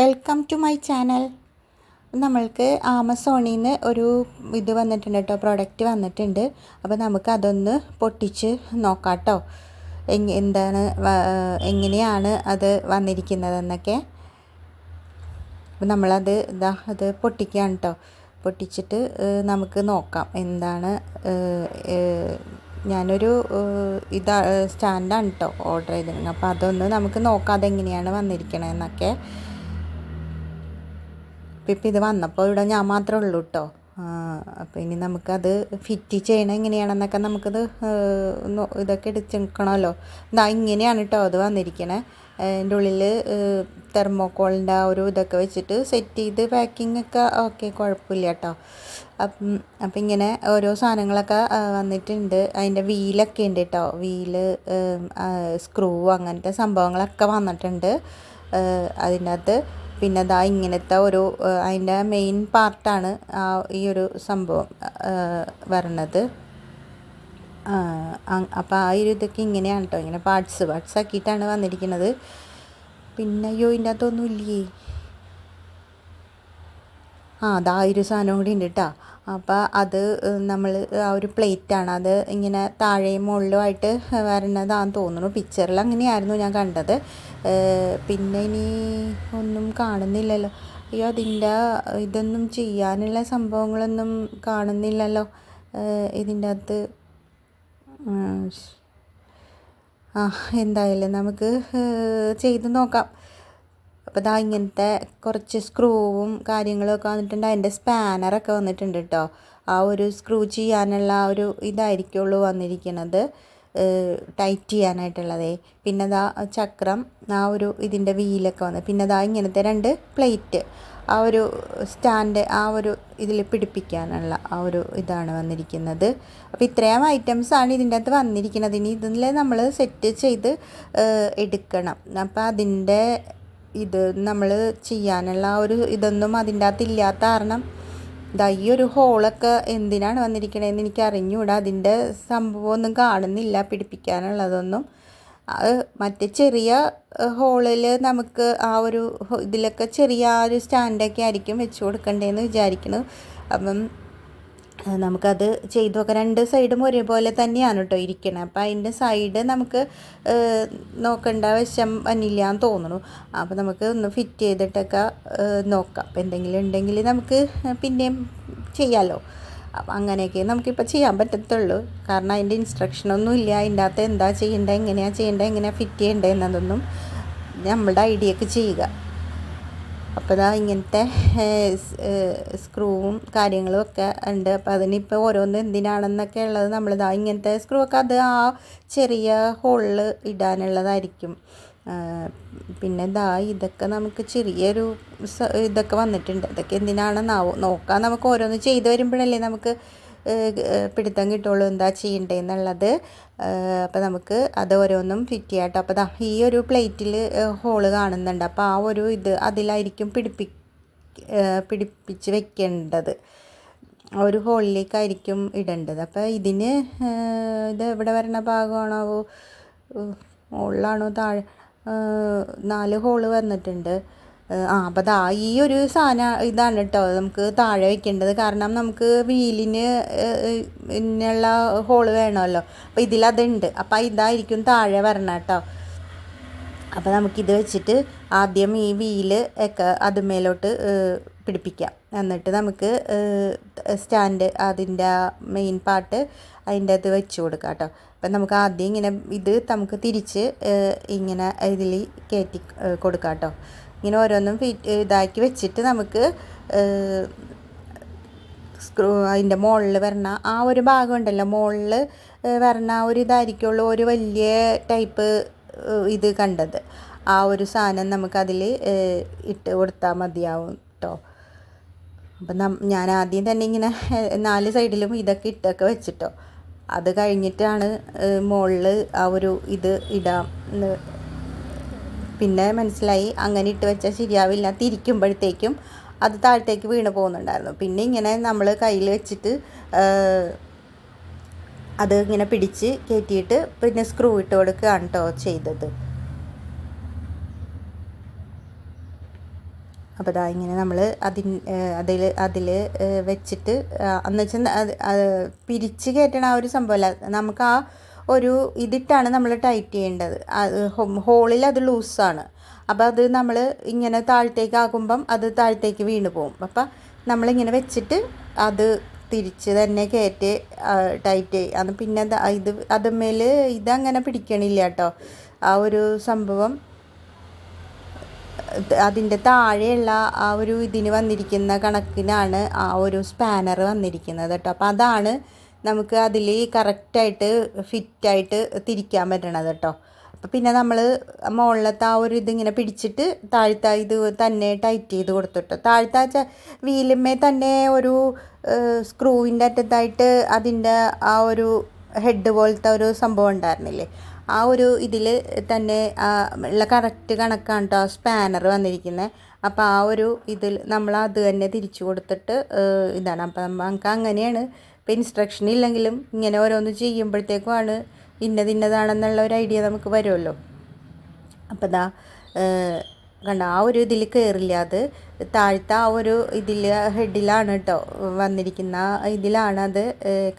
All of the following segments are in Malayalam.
വെൽക്കം ടു മൈ ചാനൽ നമ്മൾക്ക് ആമസോണിൽ നിന്ന് ഒരു ഇത് വന്നിട്ടുണ്ട് കേട്ടോ പ്രോഡക്റ്റ് വന്നിട്ടുണ്ട്. അപ്പോൾ നമുക്ക് അതൊന്ന് പൊട്ടിച്ച് നോക്കാം കേട്ടോ എന്താണ് എങ്ങനെയാണ് അത് വന്നിരിക്കുന്നതെന്നൊക്കെ. അപ്പോൾ നമ്മളത് ഇതാ അത് പൊട്ടിക്കുകയാണ് കേട്ടോ പൊട്ടിച്ചിട്ട് നമുക്ക് നോക്കാം എന്താണ് ഞാനൊരു ഇതാ സ്റ്റാൻഡാണ് കേട്ടോ ഓർഡർ ചെയ്തിരുന്നത്. അപ്പോൾ അതൊന്ന് നമുക്ക് നോക്കാം അതെങ്ങനെയാണ് വന്നിരിക്കണതെന്നൊക്കെ. അപ്പം ഇപ്പം ഇത് വന്നപ്പോൾ ഇവിടെ ഞാൻ മാത്രമേ ഉള്ളൂ കേട്ടോ അപ്പോൾ ഇനി നമുക്കത് ഫിറ്റ് ചെയ്യണം എങ്ങനെയാണെന്നൊക്കെ നമുക്കത് ഇതൊക്കെ എടുക്കണമല്ലോ ഇതാ ഇങ്ങനെയാണ് കേട്ടോ അത് വന്നിരിക്കണേ. അതിന്റെ ഉള്ളിൽ തെർമോക്കോളിന്റെ ആ ഒരു ഇതൊക്കെ വെച്ചിട്ട് സെറ്റ് ചെയ്ത് പാക്കിംഗ് ഒക്കെ ഓക്കെ കുഴപ്പമില്ല കേട്ടോ അപ്പം അപ്പം ഇങ്ങനെ ഓരോ സാധനങ്ങളൊക്കെ വന്നിട്ടുണ്ട്. അതിന്റെ വീലൊക്കെ ഉണ്ട് കേട്ടോ വീൽ സ്ക്രൂ അങ്ങനത്തെ സംഭവങ്ങളൊക്കെ വന്നിട്ടുണ്ട്. അതിന്റെ അകത്ത് പിന്നെ അതാ ഇങ്ങനത്തെ ഒരു അതിന്റെ മെയിൻ പാർട്ടാണ് ആ ഈ ഒരു സംഭവം വരണത്. അപ്പോൾ ആ ഒരു ഇതൊക്കെ ഇങ്ങനെയാണ് കേട്ടോ ഇങ്ങനെ പാർട്സ് പാർട്സ് ആക്കിയിട്ടാണ് വന്നിരിക്കുന്നത് പിന്നെ അയ്യോ ഇതിന്റെ അകത്തൊന്നും ഇല്ലേ? ആ അതാ ഒരു സാധനം കൂടി ഉണ്ട് കേട്ടോ അപ്പോൾ അത് നമ്മൾ ആ ഒരു പ്ലേറ്റാണ്. അത് ഇങ്ങനെ താഴെയും മുകളിലുമായിട്ട് വരണതാന്ന് തോന്നുന്നു. പിക്ചറിൽ അങ്ങനെയായിരുന്നു ഞാൻ കണ്ടത്. പിന്നെ ഇനി ഒന്നും കാണുന്നില്ലല്ലോ. അയ്യോ അതിന്റെ ഇതൊന്നും ചെയ്യാനുള്ള സംഭവങ്ങളൊന്നും കാണുന്നില്ലല്ലോ. ഇതിന്റെ അകത്ത്. ആ എന്തായാലും നമുക്ക് ചെയ്ത് നോക്കാം. അപ്പോൾ ഇതാ ഇങ്ങനത്തെ കുറച്ച് സ്ക്രൂവും കാര്യങ്ങളൊക്കെ വന്നിട്ടുണ്ട്. അതിന്റെ സ്പാനറൊക്കെ വന്നിട്ടുണ്ട് കേട്ടോ ആ ഒരു സ്ക്രൂ ചെയ്യാനുള്ള ആ ഒരു ഇതായിരിക്കുള്ളൂ വന്നിരിക്കുന്നത് ടൈറ്റ് ചെയ്യാനായിട്ടുള്ളതേ. പിന്നെ ദാ ചക്രം ആ ഒരു ഇതിന്റെ വീലൊക്കെ വന്ന്. പിന്നെ ദാ ഇങ്ങനത്തെ രണ്ട് പ്ലേറ്റ് ആ ഒരു സ്റ്റാൻഡ് ആ ഒരു ഇതിൽ പിടിപ്പിക്കാനുള്ള ആ ഒരു ഇതാണ് വന്നിരിക്കുന്നത്. അപ്പോൾ ഇത്രയും ഐറ്റംസാണ് ഇതിന്റെ അകത്ത് വന്നിരിക്കുന്നത് ഇനി ഇതിൽ നമ്മൾ സെറ്റ് ചെയ്ത് എടുക്കണം. അപ്പോൾ അതിന്റെ ഇത് നമ്മൾ ചെയ്യാനുള്ള ഒരു ഇതൊന്നും അതിന്റെ അകത്ത് ഇല്ലാത്ത കാരണം ദാ ഈ ഒരു ഹോളൊക്കെ എന്തിനാണ് വന്നിരിക്കണതെന്ന് എനിക്ക് അറിഞ്ഞുകൂടാ അതിന്റെ സംഭവമൊന്നും കാണുന്നില്ല പിടിപ്പിക്കാനുള്ളതൊന്നും. അത് മറ്റേ ചെറിയ ഹോളിൽ നമുക്ക് ആ ഒരു ഇതിലൊക്കെ ചെറിയ ആ ഒരു സ്റ്റാൻഡൊക്കെ ആയിരിക്കും വെച്ച് കൊടുക്കണ്ടേന്ന് വിചാരിക്കുന്നു അപ്പം നമുക്കത് ചെയ്തു നോക്കാം രണ്ട് സൈഡും ഒരേപോലെ തന്നെയാണ് കേട്ടോ ഇരിക്കണത് അപ്പം അതിന്റെ സൈഡ് നമുക്ക് നോക്കേണ്ട വശം വന്നില്ല എന്ന് തോന്നുന്നു അപ്പോൾ നമുക്ക് ഒന്ന് ഫിറ്റ് ചെയ്തിട്ടൊക്കെ നോക്കാം. അപ്പം എന്തെങ്കിലും ഉണ്ടെങ്കിൽ നമുക്ക് പിന്നെയും ചെയ്യാമല്ലോ അപ്പം അങ്ങനെയൊക്കെ നമുക്കിപ്പോൾ ചെയ്യാൻ പറ്റത്തുള്ളൂ. കാരണം അതിന്റെ ഇൻസ്ട്രക്ഷനൊന്നും ഇല്ല. അതിന്റെ അകത്ത് എന്താ ചെയ്യേണ്ടത് എങ്ങനെയാണ് ചെയ്യേണ്ടത് എങ്ങനെയാണ് ഫിറ്റ് ചെയ്യേണ്ടത് എന്നതൊന്നും നമ്മളുടെ ഐഡിയക്ക് ചെയ്യുക. അപ്പോൾ ഇതാ ഇങ്ങനത്തെ സ്ക്രൂവും കാര്യങ്ങളും ഒക്കെ ഉണ്ട്. അപ്പോൾ അതിനിപ്പോൾ ഓരോന്ന് എന്തിനാണെന്നൊക്കെ ഉള്ളത് നമ്മളിതാ ഇങ്ങനത്തെ സ്ക്രൂ ഒക്കെ അത് ആ ചെറിയ ഹോളിൽ ഇടാനുള്ളതായിരിക്കും. പിന്നെ ഇതാ ഇതൊക്കെ നമുക്ക് ചെറിയൊരു ഇതൊക്കെ വന്നിട്ടുണ്ട്. ഇതൊക്കെ എന്തിനാണെന്നാവോ നോക്കാം. നമുക്ക് ഓരോന്ന് ചെയ്ത് വരുമ്പോഴല്ലേ നമുക്ക് പിടുത്തം കിട്ടുള്ളൂ എന്താ ചെയ്യണ്ടേന്നുള്ളത് അപ്പോൾ നമുക്ക് അത് ഓരോന്നും ഫിറ്റ് ചെയ്യാം കേട്ടോ അപ്പോൾ ഈ ഒരു പ്ലേറ്റിൽ ഹോൾ കാണുന്നുണ്ട്. അപ്പോൾ ആ ഒരു ഇത് അതിലായിരിക്കും പിടിപ്പി പിടിപ്പിച്ച് വെക്കേണ്ടത്. ഒരു ഹോളിലേക്കായിരിക്കും ഇടേണ്ടത്. അപ്പോൾ ഇതിന് ഇത് എവിടെ വരണ ഭാഗമാണോ മുകളിലാണോ താഴെ? നാല് ഹോൾ വന്നിട്ടുണ്ട്. ആ അപ്പോൾ ദാ ഈ ഒരു സാധനം ഇതാണ് കേട്ടോ നമുക്ക് താഴെ വെക്കേണ്ടത്. കാരണം നമുക്ക് വീലിന് ഇന്നുള്ള ഹോൾ വേണമല്ലോ. അപ്പോൾ ഇതിലതുണ്ട്. അപ്പോൾ ഇതായിരിക്കും താഴെ വരണം കേട്ടോ അപ്പോൾ നമുക്കിത് വെച്ചിട്ട് ആദ്യം ഈ വീൽ ഒക്കെ അതുമേലോട്ട് പിടിപ്പിക്കാം. എന്നിട്ട് നമുക്ക് സ്റ്റാൻഡ് അതിന്റെ മെയിൻ പാർട്ട് അതിന്റെ അത് വെച്ച് കൊടുക്കാം കേട്ടോ അപ്പം നമുക്ക് ആദ്യം ഇങ്ങനെ ഇത് നമുക്ക് തിരിച്ച് ഇങ്ങനെ ഇതിൽ കയറ്റി കൊടുക്കാം കേട്ടോ ഇങ്ങനെ ഓരോന്നും ഫിറ്റ് ഇതാക്കി വെച്ചിട്ട് നമുക്ക് സ്ക്രൂ അതിന്റെ മുകളിൽ വരണ ആ ഒരു ഭാഗം ഉണ്ടല്ലോ. മുകളിൽ വരണ ആ ഒരു ഇതായിരിക്കുള്ളൂ ഒരു വലിയ ടൈപ്പ് ഇത് കണ്ടത്. ആ ഒരു സാധനം നമുക്കതിൽ ഇട്ട് കൊടുത്താൽ മതിയാവും കേട്ടോ അപ്പം ഞാൻ ആദ്യം തന്നെ ഇങ്ങനെ നാല് സൈഡിലും ഇതൊക്കെ ഇട്ടൊക്കെ വെച്ചിട്ടോ. അത് കഴിഞ്ഞിട്ടാണ് മുകളിൽ ആ ഒരു ഇത് ഇടാം പിന്നെ മനസ്സിലായി അങ്ങനെ ഇട്ട് വെച്ചാൽ ശരിയാവില്ല തിരിക്കുമ്പോഴത്തേക്കും അത് താഴത്തേക്ക് വീണ് പോകുന്നുണ്ടായിരുന്നു. പിന്നെ ഇങ്ങനെ നമ്മൾ കയ്യിൽ വെച്ചിട്ട് അത് ഇങ്ങനെ പിടിച്ച് കയറ്റിയിട്ട് പിന്നെ സ്ക്രൂ ഇട്ട് കൊടുക്കുകയാണ് കേട്ടോ ചെയ്തത്. അപ്പോൾ ഇതാ ഇങ്ങനെ നമ്മൾ അതിൻ അതിൽ അതിൽ വെച്ചിട്ട് എന്ന് വെച്ചാൽ അത് പിരിച്ച് കയറ്റണ ആ ഒരു സംഭവമല്ല നമുക്ക് ആ ഒരു ഇതിട്ടാണ് നമ്മൾ ടൈറ്റ് ചെയ്യേണ്ടത്. അത് ഹോളിൽ അത് ലൂസാണ്. അപ്പോൾ അത് നമ്മൾ ഇങ്ങനെ താഴത്തേക്ക് ആകുമ്പം അത് താഴത്തേക്ക് വീണ് പോകും അപ്പം നമ്മളിങ്ങനെ വെച്ചിട്ട് അത് തിരിച്ച് തന്നെ കയറ്റി ടൈറ്റ് അത് പിന്നെ ഇത് അതുമേൽ ഇതങ്ങനെ പിടിക്കണില്ല കേട്ടോ. ആ ഒരു സംഭവം അതിന്റെ താഴെയുള്ള ആ ഒരു ഇതിന് വന്നിരിക്കുന്ന കണക്കിനാണ് ആ ഒരു സ്പാനർ വന്നിരിക്കുന്നത് കേട്ടോ. അപ്പോൾ അതാണ് നമുക്ക് അതിൽ കറക്റ്റായിട്ട് ഫിറ്റായിട്ട് തിരിക്കാൻ പറ്റണത് കേട്ടോ അപ്പം പിന്നെ നമ്മൾ മുകളിലത്തെ ആ ഒരു ഇതിങ്ങനെ പിടിച്ചിട്ട് താഴ്ത്ത ഇത് തന്നെ ടൈറ്റ് ചെയ്ത് കൊടുത്തിട്ടോ. താഴ്ത്ത വീലുമേ തന്നെ ഒരു സ്ക്രൂവിന്റെ അറ്റത്തായിട്ട് അതിന്റെ ആ ഒരു ഹെഡ് പോലത്തെ ഒരു സംഭവം ഉണ്ടായിരുന്നില്ലേ? ആ ഒരു ഇതിൽ തന്നെ ഉള്ള കറക്റ്റ് കണക്കാണ് കേട്ടോ സ്പാനർ വന്നിരിക്കുന്നത് അപ്പോൾ ആ ഒരു ഇതിൽ നമ്മൾ അത് തന്നെ തിരിച്ചു കൊടുത്തിട്ട് ഇതാണ്. അപ്പം നമുക്ക് അങ്ങനെയാണ് ഇപ്പം ഇൻസ്ട്രക്ഷൻ ഇല്ലെങ്കിലും ഇങ്ങനെ ഓരോന്ന് ചെയ്യുമ്പോഴത്തേക്കുമാണ് ഇന്നത് ഇന്നതാണെന്നുള്ള ഒരു ഐഡിയ നമുക്ക് വരുമല്ലോ. അപ്പോൾ ദാ കണ്ട ആ ഒരു ഇതിൽ കയറില്ല അത്. താഴ്ത്ത ആ ഒരു ഇതിൽ ഹെഡിലാണ് കേട്ടോ വന്നിരിക്കുന്ന ഇതിലാണ് അത്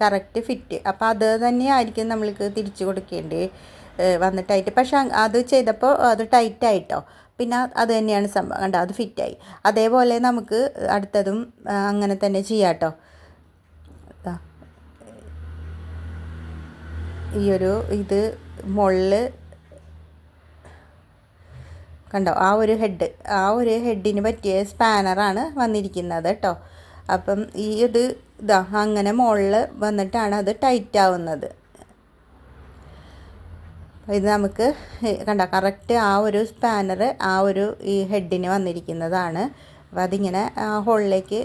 കറക്റ്റ് ഫിറ്റ് അപ്പോൾ അത് തന്നെയായിരിക്കും നമ്മൾക്ക് തിരിച്ചു കൊടുക്കേണ്ടി വന്നിട്ടായിട്ട്. പക്ഷെ അത് ചെയ്തപ്പോൾ അത് ടൈറ്റായിട്ടോ പിന്നെ അത് തന്നെയാണ് സംഭവം കണ്ടോ അത് ഫിറ്റായി അതേപോലെ നമുക്ക് അടുത്തതും അങ്ങനെ തന്നെ ചെയ്യാം കേട്ടോ ഈ ഒരു ഇത് മുകളിൽ കണ്ടോ? ആ ഒരു ഹെഡ് ആ ഒരു ഹെഡിന് പറ്റിയ സ്പാനറാണ് വന്നിരിക്കുന്നത് കേട്ടോ അപ്പം ഈ ഇത് ഇതാ അങ്ങനെ മുകളിൽ വന്നിട്ടാണ് അത് ടൈറ്റ് ആവുന്നത്. ഇത് നമുക്ക് കണ്ട? കറക്റ്റ് ആ ഒരു സ്പാനർ ആ ഒരു ഈ ഹെഡിന് വന്നിരിക്കുന്നതാണ്. അപ്പം അതിങ്ങനെ ഹോളിലേക്ക്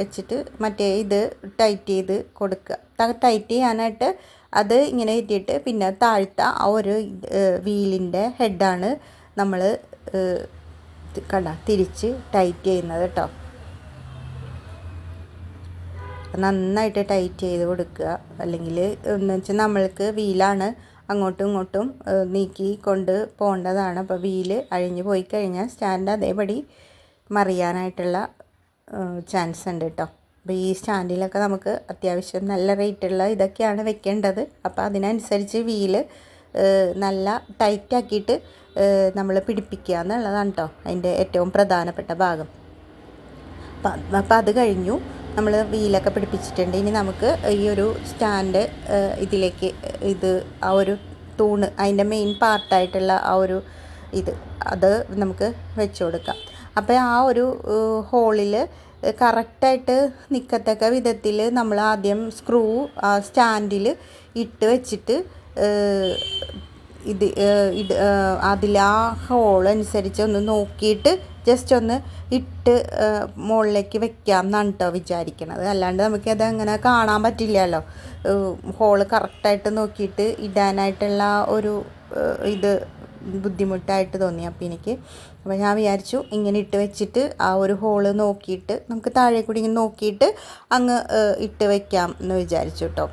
വെച്ചിട്ട് മറ്റേ ഇത് ടൈറ്റ് ചെയ്ത് കൊടുക്കുക ടൈറ്റ് ചെയ്യാനായിട്ട് അത് ഇങ്ങനെ ഇട്ടിട്ട് പിന്നെ താഴ്ത്ത ആ ഒരു വീലിന്റെ ഹെഡാണ് നമ്മൾ കണ്ട തിരിച്ച് ടൈറ്റ് ചെയ്യുന്നത് കേട്ടോ. നന്നായിട്ട് ടൈറ്റ് ചെയ്ത് കൊടുക്കുക. അല്ലെങ്കിൽ എന്ന് വെച്ചാൽ നമ്മൾക്ക് വീലാണ് അങ്ങോട്ടും ഇങ്ങോട്ടും നീക്കി കൊണ്ട് പോകേണ്ടതാണ്. അപ്പോൾ വീൽ അഴിഞ്ഞു പോയി കഴിഞ്ഞാൽ സ്റ്റാൻഡ് അതേപടി മറിയാനായിട്ടുള്ള ചാൻസ് ഉണ്ട് കേട്ടോ. അപ്പോൾ ഈ സ്റ്റാൻഡിലൊക്കെ നമുക്ക് അത്യാവശ്യം നല്ല റേറ്റുള്ള ഇതൊക്കെയാണ് വെക്കേണ്ടത്. അപ്പോൾ അതിനനുസരിച്ച് വീൽ നല്ല ടൈറ്റാക്കിയിട്ട് നമ്മൾ പിടിപ്പിക്കുക എന്നുള്ളതാണ് കേട്ടോ അതിന്റെ ഏറ്റവും പ്രധാനപ്പെട്ട ഭാഗം. അപ്പം അപ്പോൾ അത് കഴിഞ്ഞു. നമ്മൾ വീലൊക്കെ പിടിപ്പിച്ചിട്ടുണ്ട്. ഇനി നമുക്ക് ഈ ഒരു സ്റ്റാൻഡ് ഇതിലേക്ക് ഇത് ആ ഒരു തൂണ് അതിന്റെ മെയിൻ പാർട്ടായിട്ടുള്ള ആ ഒരു ഇത് അത് നമുക്ക് വെച്ചു കൊടുക്കാം. അപ്പോൾ ആ ഒരു ഹോളിൽ കറക്റ്റായിട്ട് നിൽക്കത്തക്ക വിധത്തിൽ നമ്മൾ ആദ്യം സ്ക്രൂ ആ സ്റ്റാൻഡിൽ ഇട്ട് വെച്ചിട്ട് ഇത് ഇത് അതിൽ ആ ഹോൾ അനുസരിച്ച് ഒന്ന് നോക്കിയിട്ട് ജസ്റ്റ് ഒന്ന് ഇട്ട് മുകളിലേക്ക് വെക്കാം എന്നാണ് കേട്ടോ വിചാരിക്കണത്. അല്ലാണ്ട് നമുക്കത് അങ്ങനെ കാണാൻ പറ്റില്ലല്ലോ. ഹോൾ കറക്റ്റായിട്ട് നോക്കിയിട്ട് ഇടാനായിട്ടുള്ള ഒരു ഇത് ബുദ്ധിമുട്ടായിട്ട് തോന്നി. അപ്പോൾ എനിക്ക് അപ്പോൾ ഞാൻ വിചാരിച്ചു ഇങ്ങനെ ഇട്ട് വെച്ചിട്ട് ആ ഒരു ഹോൾ നോക്കിയിട്ട് നമുക്ക് താഴെ കൂടി ഇങ്ങനെ നോക്കിയിട്ട് അങ്ങ് ഇട്ട് വയ്ക്കാം എന്ന് വിചാരിച്ചു കേട്ടോ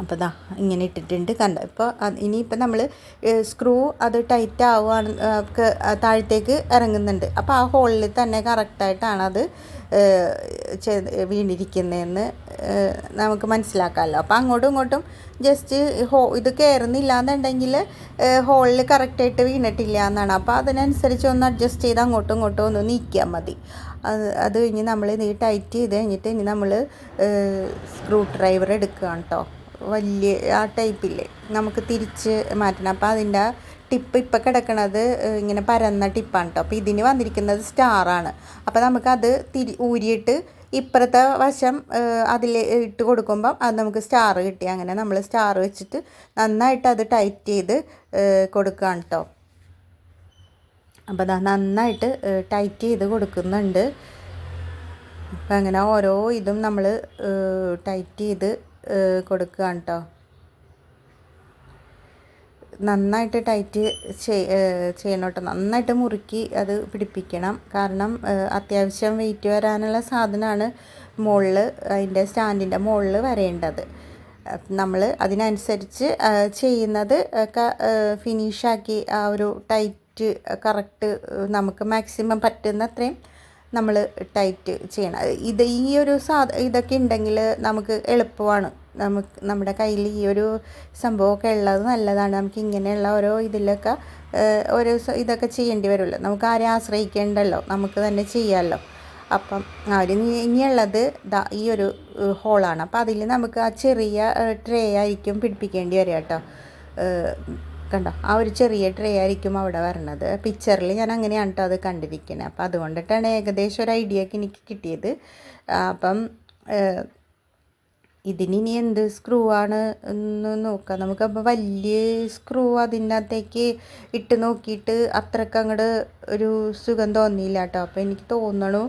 അപ്പോൾ ദാ ഇങ്ങനെ ഇട്ടിട്ടുണ്ട്. കണ്ടോ? ഇപ്പോൾ ഇനിയിപ്പോൾ നമ്മൾ സ്ക്രൂ അത് ടൈറ്റ് ആവുകയാണ് താഴത്തേക്ക് ഇറങ്ങുന്നുണ്ട്. അപ്പോൾ ആ ഹോളിൽ തന്നെ കറക്റ്റായിട്ടാണ് അത് വീണിരിക്കുന്നതെന്ന് നമുക്ക് മനസ്സിലാക്കാമല്ലോ അപ്പോൾ അങ്ങോട്ടും ഇങ്ങോട്ടും ജസ്റ്റ് ഹോ ഇത് കയറുന്നില്ല എന്നുണ്ടെങ്കിൽ ഹോളിൽ കറക്റ്റായിട്ട് വീണിട്ടില്ല എന്നാണ് അപ്പോൾ അതിനനുസരിച്ച് ഒന്ന് അഡ്ജസ്റ്റ് ചെയ്ത് അങ്ങോട്ടും ഇങ്ങോട്ടും ഒന്ന് നീക്കിയാൽ മതി. അത് അത് കഴിഞ്ഞ് നമ്മൾ ഇത് ടൈറ്റ് ചെയ്ത് കഴിഞ്ഞിട്ട് ഇനി നമ്മൾ സ്ക്രൂ ഡ്രൈവർ എടുക്കുകയാണ് കേട്ടോ വലിയ ആ ടൈപ്പില്ലേ നമുക്ക് തിരിച്ച് മാറ്റണം. അപ്പോൾ അതിന്റെ ടിപ്പ് ഇപ്പം കിടക്കുന്നത് ഇങ്ങനെ പരന്ന ടിപ്പാണ് കേട്ടോ അപ്പോൾ ഇതിന് വന്നിരിക്കുന്നത് സ്റ്റാറാണ് അപ്പോൾ നമുക്കത് തിരി ഊരിയിട്ട് ഇപ്പുറത്തെ വശം അതിൽ ഇട്ട് കൊടുക്കുമ്പം അത് നമുക്ക് സ്റ്റാർ കിട്ടി. അങ്ങനെ നമ്മൾ സ്റ്റാർ വെച്ചിട്ട് നന്നായിട്ട് അത് ടൈറ്റ് ചെയ്ത് കൊടുക്കുകയാണ് കേട്ടോ അപ്പോൾ അത് നന്നായിട്ട് ടൈറ്റ് ചെയ്ത് കൊടുക്കുന്നുണ്ട്. അപ്പം അങ്ങനെ ഓരോ ഇതും നമ്മൾ ടൈറ്റ് ചെയ്ത് കൊടുക്കുകയാണ് കേട്ടോ നന്നായിട്ട് ടൈറ്റ് ചെയ്യണം കേട്ടോ നന്നായിട്ട് മുറുക്കി അത് പിടിപ്പിക്കണം. കാരണം അത്യാവശ്യം വെയിറ്റ് വരാനുള്ള സാധനമാണ് മുകളിൽ അതിന്റെ സ്റ്റാൻഡിന്റെ മുകളിൽ വരേണ്ടത്. നമ്മൾ അതിനനുസരിച്ച് ചെയ്യുന്നത് ഒക്കെ ഫിനിഷാക്കി ആ ഒരു ടൈറ്റ് കറക്റ്റ് നമുക്ക് മാക്സിമം പറ്റുന്ന അത്രയും നമ്മൾ ടൈറ്റ് ചെയ്യണം. ഇത് ഈ ഒരു സാധ ഇതൊക്കെ ഉണ്ടെങ്കിൽ നമുക്ക് എളുപ്പമാണ്. നമുക്ക് നമ്മുടെ കയ്യിൽ ഈ ഒരു സംഭവമൊക്കെ ഉള്ളത് നല്ലതാണ്. നമുക്ക് ഇങ്ങനെയുള്ള ഓരോ ഇതിലൊക്കെ ഓരോ ഇതൊക്കെ ചെയ്യേണ്ടി വരുമല്ലോ. നമുക്ക് ആരെ ആശ്രയിക്കേണ്ടല്ലോ? നമുക്ക് തന്നെ ചെയ്യാമല്ലോ. അപ്പം അവർ ഇനിയുള്ളത് ദാ ഈ ഒരു ഹോളാണ്. അപ്പം അതിൽ നമുക്ക് ആ ചെറിയ ട്രേ ആയിരിക്കും പിടിപ്പിക്കേണ്ടി വരിക കേട്ടോ. കണ്ടോ? ആ ഒരു ചെറിയ ട്രേ ആയിരിക്കും അവിടെ വരണത്. പിക്ചറിൽ ഞാൻ അങ്ങനെയാണ് കേട്ടോ അത് കണ്ടിരിക്കുന്നത് അപ്പം അതുകൊണ്ടിട്ടാണ് ഏകദേശം ഒരു ഐഡിയ ഒക്കെ എനിക്ക് കിട്ടിയത്. അപ്പം ഇതിനി എന്ത് സ്ക്രൂ ആണ് എന്ന് നോക്കാം. നമുക്കപ്പോൾ വലിയ സ്ക്രൂ അതിന്റെ അകത്തേക്ക് ഇട്ട് നോക്കിയിട്ട് അത്രയ്ക്ക് അങ്ങോട്ട് ഒരു സുഖം തോന്നിയില്ല കേട്ടോ. അപ്പോൾ എനിക്ക് തോന്നണു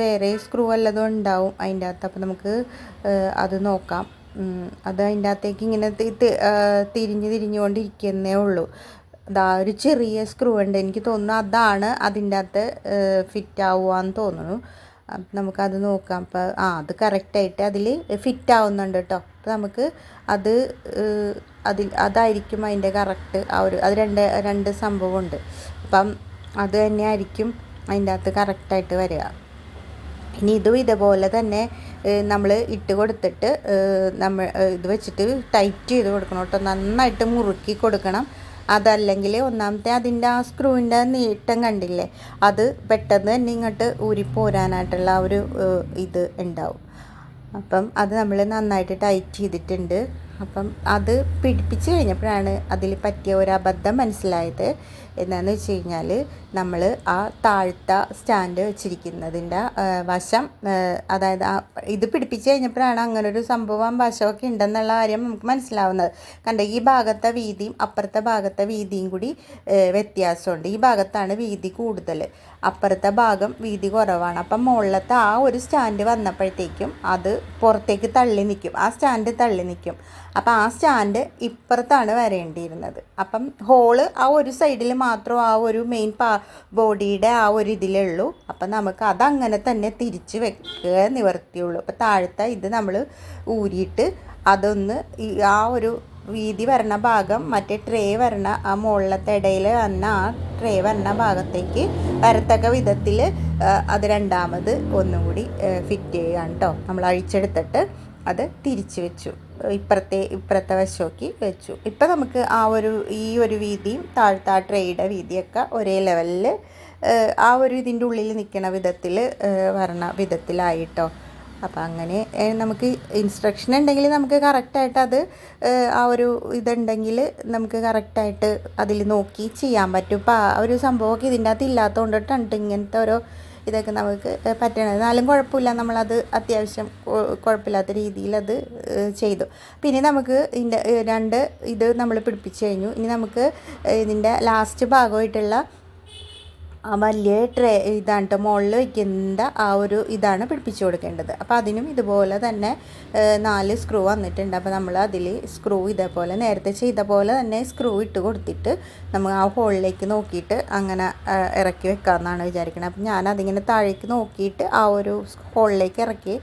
വേറെ സ്ക്രൂ വല്ലതും ഉണ്ടാവും അതിന്റെ അകത്ത്. അപ്പോൾ നമുക്ക് അത് നോക്കാം. അത് അതിന്റെ അകത്തേക്ക് ഇങ്ങനെ തിരിഞ്ഞ് തിരിഞ്ഞുകൊണ്ടിരിക്കുന്നേ ഉള്ളൂ. അതാ ഒരു ചെറിയ സ്ക്രൂ ഉണ്ട്. എനിക്ക് തോന്നുന്നു അതാണ് അതിന്റെ അകത്ത് ഫിറ്റ് എന്ന് തോന്നുന്നു നമുക്കത് നോക്കാം. അപ്പോൾ ആ അത് കറക്റ്റായിട്ട് അതിൽ ഫിറ്റ് ആവുന്നുണ്ട് കേട്ടോ അപ്പോൾ നമുക്ക് അത് അതിൽ അതായിരിക്കും അതിന്റെ കറക്റ്റ് ആ ഒരു അത് രണ്ട് രണ്ട് സംഭവമുണ്ട്. അപ്പം അത് തന്നെയായിരിക്കും അതിന്റെ അകത്ത് കറക്റ്റായിട്ട് വരിക. ഇനി ഇതും ഇതുപോലെ തന്നെ നമ്മൾ ഇട്ട് കൊടുത്തിട്ട് നമ്മൾ ഇത് വെച്ചിട്ട് ടൈറ്റ് ചെയ്ത് കൊടുക്കണം കേട്ടോ നന്നായിട്ട് മുറുക്കി കൊടുക്കണം. അതല്ലെങ്കിൽ ഒന്നാമത്തെ അതിന്റെ ആ സ്ക്രൂവിന്റെ നീട്ടം കണ്ടില്ലേ? അത് പെട്ടെന്ന് തന്നെ ഇങ്ങോട്ട് ഊരിപ്പോരാനായിട്ടുള്ള ഒരു ഇത് ഉണ്ടാവും. അപ്പം അത് നമ്മൾ നന്നായിട്ട് ടൈറ്റ് ചെയ്തിട്ടുണ്ട്. അപ്പം അത് പിടിപ്പിച്ച് കഴിഞ്ഞപ്പോഴാണ് അതിൽ പറ്റിയ ഒരു അബദ്ധം മനസ്സിലായത്. എന്താണെന്ന് വെച്ച് കഴിഞ്ഞാൽ നമ്മൾ ആ താഴ്ത്ത സ്റ്റാൻഡ് വെച്ചിരിക്കുന്നതിന്റെ വശം അതായത് ആ ഇത് പിടിപ്പിച്ച് കഴിഞ്ഞപ്പോഴാണ് അങ്ങനൊരു സംഭവം വശമൊക്കെ ഉണ്ടെന്നുള്ള കാര്യം നമുക്ക് മനസ്സിലാവുന്നത്. കണ്ട ഈ ഭാഗത്തെ വീതിയും അപ്പുറത്തെ ഭാഗത്തെ വീതിയും കൂടി വ്യത്യാസമുണ്ട്. ഈ ഭാഗത്താണ് വീതി കൂടുതൽ അപ്പുറത്തെ ഭാഗം വീതി കുറവാണ്. അപ്പം മുകളിലത്തെ ആ ഒരു സ്റ്റാൻഡ് വന്നപ്പോഴത്തേക്കും അത് പുറത്തേക്ക് തള്ളി നിൽക്കും. ആ സ്റ്റാൻഡ് തള്ളി നിൽക്കും. അപ്പം ആ സ്റ്റാൻഡ് ഇപ്പുറത്താണ് വരേണ്ടിയിരുന്നത്. അപ്പം ഹോൾ ആ ഒരു സൈഡിൽ മാത്രം ആ ഒരു മെയിൻ പാ ബോഡിയുടെ ആ ഒരു ഇതിലേ ഉള്ളൂ. അപ്പം നമുക്ക് അതങ്ങനെ തന്നെ തിരിച്ച് വെക്കുക നിവർത്തിയുള്ളൂ. അപ്പം താഴത്തെ ഇത് നമ്മൾ ഊരിയിട്ട് അതൊന്ന് ആ ഒരു വീതി വരണ ഭാഗം മറ്റേ ട്രേ വരണ ആ മുകളിലത്തെ ഇടയിൽ വന്ന ആ ട്രേ വരണ ഭാഗത്തേക്ക് വരത്തക്ക വിധത്തിൽ അത് രണ്ടാമത് ഒന്നും കൂടി ഫിറ്റ് ചെയ്യുകയാണ് കേട്ടോ നമ്മൾ അഴിച്ചെടുത്തിട്ട് അത് തിരിച്ചു വെച്ചു. ഇപ്പുറത്തെ ഇപ്പുറത്തെ വശമൊക്കെ വെച്ചു. ഇപ്പം നമുക്ക് ആ ഒരു ഈ ഒരു വീതിയും താഴത്തെ ട്രേയുടെ വീതിയൊക്കെ ഒരേ ലെവലിൽ ആ ഒരു ഇതിന്റെ ഉള്ളിൽ നിൽക്കണ വിധത്തിൽ വരണ വിധത്തിലായിട്ടോ. അപ്പോൾ അങ്ങനെ നമുക്ക് ഇൻസ്ട്രക്ഷൻ ഉണ്ടെങ്കിൽ നമുക്ക് കറക്റ്റായിട്ട് അത് ആ ഒരു ഇതുണ്ടെങ്കിൽ നമുക്ക് കറക്റ്റായിട്ട് അതിൽ നോക്കി ചെയ്യാൻ പറ്റും. ഇപ്പോൾ ആ ഒരു സംഭവമൊക്കെ ഇതിന്റെ അകത്ത് ഇല്ലാത്തതുകൊണ്ടിട്ടാണ് ഇങ്ങനത്തെ ഓരോ ഇതൊക്കെ നമുക്ക് പറ്റണത്. എന്നാലും കുഴപ്പമില്ല. നമ്മളത് അത്യാവശ്യം കുഴപ്പമില്ലാത്ത രീതിയിൽ അത് ചെയ്തു. പിന്നെ നമുക്ക് ഇതിന്റെ രണ്ട് ഇത് നമ്മൾ പിടിപ്പിച്ച് കഴിഞ്ഞു. ഇനി നമുക്ക് ഇതിന്റെ ലാസ്റ്റ് ഭാഗമായിട്ടുള്ള വലിയ ട്രേ ഇതാണ് മുകളിൽ വയ്ക്കുന്ന ആ ഒരു ഇതാണ് പിടിപ്പിച്ചു കൊടുക്കേണ്ടത്. അപ്പോൾ അതിനും ഇതുപോലെ തന്നെ നാല് സ്ക്രൂ വന്നിട്ടുണ്ട്. അപ്പോൾ നമ്മൾ അതിൽ സ്ക്രൂ ഇതേപോലെ നേരത്തെ ചെയ്ത പോലെ തന്നെ സ്ക്രൂ ഇട്ട് കൊടുത്തിട്ട് നമ്മൾ ആ ഹോളിലേക്ക് നോക്കിയിട്ട് അങ്ങനെ ഇറക്കി വെക്കാമെന്നാണ് വിചാരിക്കുന്നത് അപ്പം ഞാൻ അതിങ്ങനെ താഴേക്ക് നോക്കിയിട്ട് ആ ഒരു ഹോളിലേക്ക് ഇറക്കി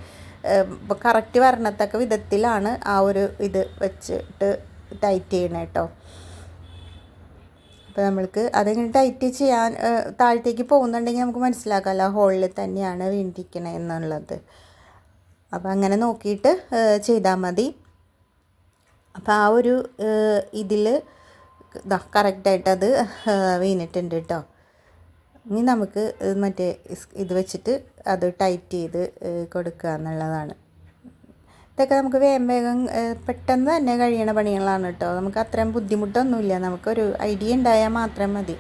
കറക്റ്റ് വരണത്തക്ക വിധത്തിലാണ് ആ ഒരു ഇത് വെച്ചിട്ട് ടൈറ്റ് ചെയ്യണേ കേട്ടോ അപ്പോൾ നമ്മൾക്ക് അതിങ്ങനെ ടൈറ്റ് ചെയ്യാൻ താഴത്തേക്ക് പോകുന്നുണ്ടെങ്കിൽ നമുക്ക് മനസ്സിലാക്കാമല്ലോ ഹോളിൽ തന്നെയാണ് വീണ്ടിരിക്കണത് എന്നുള്ളത്. അപ്പോൾ അങ്ങനെ നോക്കിയിട്ട് ചെയ്താൽ മതി. അപ്പോൾ ആ ഒരു ഇതിൽ കറക്റ്റായിട്ടത് കറക്റ്റായിട്ട് അത് വീണിട്ടുണ്ട് കേട്ടോ ഇനി നമുക്ക് മറ്റേ ഇത് വെച്ചിട്ട് അത് ടൈറ്റ് ചെയ്ത് കൊടുക്കുക എന്നുള്ളതാണ്. ഇതൊക്കെ നമുക്ക് വേഗം വേഗം പെട്ടെന്ന് തന്നെ കഴിയണ പണികളാണ് കേട്ടോ. നമുക്ക് അത്രയും ബുദ്ധിമുട്ടൊന്നുമില്ല. നമുക്കൊരു ഐഡിയ ഉണ്ടായാൽ മാത്രം മതി.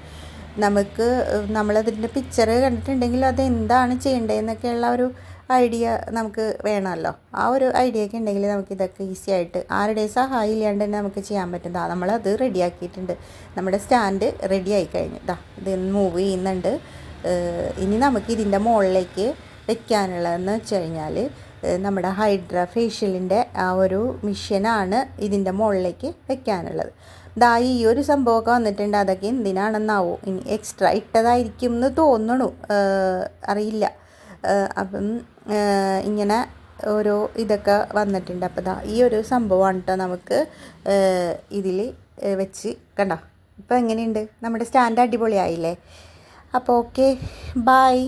നമുക്ക് നമ്മളതിന്റെ പിക്ചർ കണ്ടിട്ടുണ്ടെങ്കിൽ അത് എന്താണ് ചെയ്യേണ്ടതെന്നൊക്കെയുള്ള ഒരു ഐഡിയ നമുക്ക് വേണമല്ലോ. ആ ഒരു ഐഡിയ ഒക്കെ ഉണ്ടെങ്കിൽ നമുക്ക് ഇതൊക്കെ ഈസി ആയിട്ട് ആരുടെയും സഹായം ഇല്ലാണ്ട് തന്നെ നമുക്ക് ചെയ്യാൻ പറ്റും. ദാ നമ്മളത് റെഡിയാക്കിയിട്ടുണ്ട്. നമ്മുടെ സ്റ്റാൻഡ് റെഡി ആയി കഴിഞ്ഞു. ദാ ഇത് മൂവ് ചെയ്യുന്നുണ്ട്. ഇനി നമുക്ക് ഇതിന്റെ മുകളിലേക്ക് വെക്കാനുള്ളതെന്ന് വെച്ച് കഴിഞ്ഞാൽ നമ്മുടെ ഹൈഡ്ര ഫേഷ്യലിന്റെ ആ ഒരു മിഷ്യനാണ് ഇതിന്റെ മുകളിലേക്ക് വെക്കാനുള്ളത്. ദാ ഈ ഒരു സംഭവമൊക്കെ വന്നിട്ടുണ്ട്. അതൊക്കെ എന്തിനാണെന്നാവും? ഇനി എക്സ്ട്രാ ഇട്ടതായിരിക്കും എന്ന് തോന്നണു. അറിയില്ല. അപ്പം ഇങ്ങനെ ഓരോ ഇതൊക്കെ വന്നിട്ടുണ്ട്. അപ്പോൾ ദാ ഈ ഒരു സംഭവമാണ് കേട്ടോ നമുക്ക് ഇതിൽ വെച്ച് കണ്ട? ഇപ്പോൾ എങ്ങനെയുണ്ട്? നമ്മുടെ സ്റ്റാൻഡ് അടിപൊളിയായില്ലേ? അപ്പോൾ ഓക്കെ. ബായ്